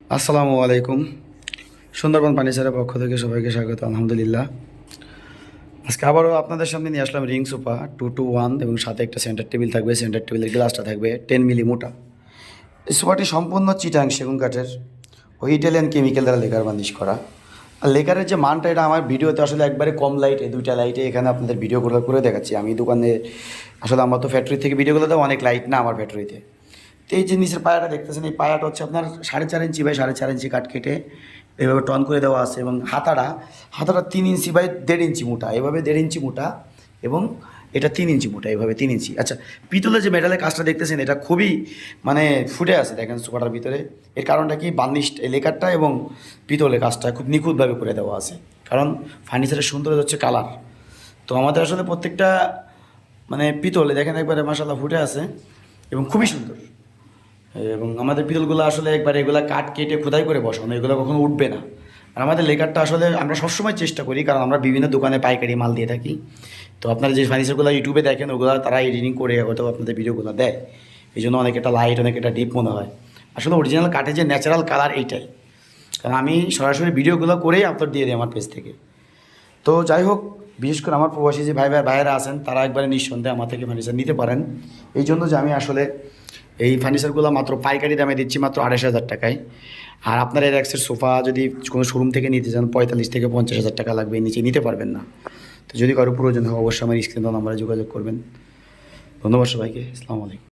আসসালামু আলাইকুম। সুন্দরবন পানিসারের পক্ষ থেকে সবাইকে স্বাগত, আলহামদুলিল্লাহ। আজকে আবারও আপনাদের সামনে নিয়ে আসলাম ring sofa two two one এবং সাথে একটা সেন্টার টেবিল থাকবে, সেন্টার টেবিলের গ্লাসটা থাকবে টেন মিলি মোটা। এই সোফাটি সম্পূর্ণ চিটাং সেগুন কাঠের, ও ইটালিয়ান কেমিক্যাল দ্বারা লেকার বানিশ করা। আর লেকারের যে মানটা, এটা আমার ভিডিওতে আসলে একবারে কম লাইটে দুইটা লাইটে এখানে আপনাদের ভিডিওগুলো করে দেখাচ্ছি। আমি দোকানে, আসলে আমার তো ফ্যাক্টরি থেকে ভিডিওগুলো দেবো অনেক লাইট না আমার ফ্যাক্টরিতে এই যে নিচের পায়াটা দেখতেছেন, এই পায়াটা হচ্ছে আপনার সাড়ে চার ইঞ্চি বাই সাড়ে চার ইঞ্চি কাট কেটে এভাবে টন করে দেওয়া আছে এবং হাতাটা হাতাটা তিন ইঞ্চি বাই দেড় ইঞ্চি মোটা, এভাবে দেড় ইঞ্চি মোটা এবং এটা তিন ইঞ্চি মোটা, এভাবে তিন ইঞ্চি। আচ্ছা পিতলের যে মেটালের কাজটা দেখতেছেন, এটা খুবই মানে ফুটে আছে দেখেন সোফাটার ভিতরে। এর কারণটা কি? বার্নিশ লেকারটা এবং পিতলের কাজটা খুব নিখুঁতভাবে করে দেওয়া আছে। কারণ ফার্নিচারের সৌন্দর্য হচ্ছে কালার তো আমাদের আসলে প্রত্যেকটা মানে পিতলে, দেখেন একবারে মাসাল্লাহ ফুটে আছে এবং খুবই সুন্দর। এবং আমাদের পিতলগুলো আসলে একবার এগুলো কাঠ কেটে খোদাই করে বসানো, এগুলো কখনো উঠবে না। আর আমাদের লেকারটা আসলে আমরা সবসময় চেষ্টা করি, কারণ আমরা বিভিন্ন দোকানে পাইকারি মাল দিয়ে থাকি। তো আপনারা যে ফার্নিচারগুলো ইউটিউবে দেখেন, ওগুলো তারা এডিটিং করে হয়তো আপনাদের ভিডিওগুলো দেয়। এই জন্য অনেক একটা লাইট অনেক একটা ডিপ মনে হয়। আসলে অরিজিনাল কাঠের যে ন্যাচারাল কালার এইটাই। কারণ আমি সরাসরি ভিডিওগুলো করেই আপলোড দিয়ে দিই আমার পেজ থেকে। তো যাই হোক, বিশেষ করে আমার প্রবাসী যে ভাই ভাই ভাইয়েরা আছেন, তারা একবারে নিঃসন্দেহে আমার থেকে ফার্নিচার নিতে পারেন। এই জন্য যে আমি আসলে এই ফার্নিচারগুলো মাত্র পাইকারি দামে দিচ্ছি মাত্র আড়াইশ হাজার টাকায়। আর আপনার এর সোফা যদি কোনো শোরুম থেকে নিতে চান, পঁয়তাল্লিশ থেকে পঞ্চাশ হাজার টাকা লাগবে নিচে নিতে পারবেন না। তো যদি কারও প্রয়োজন হয়, অবশ্যই আমার স্ক্রিন নাম্বারে যোগাযোগ করবেন। ধন্যবাদ সবাইকে, আসসালামু আলাইকুম।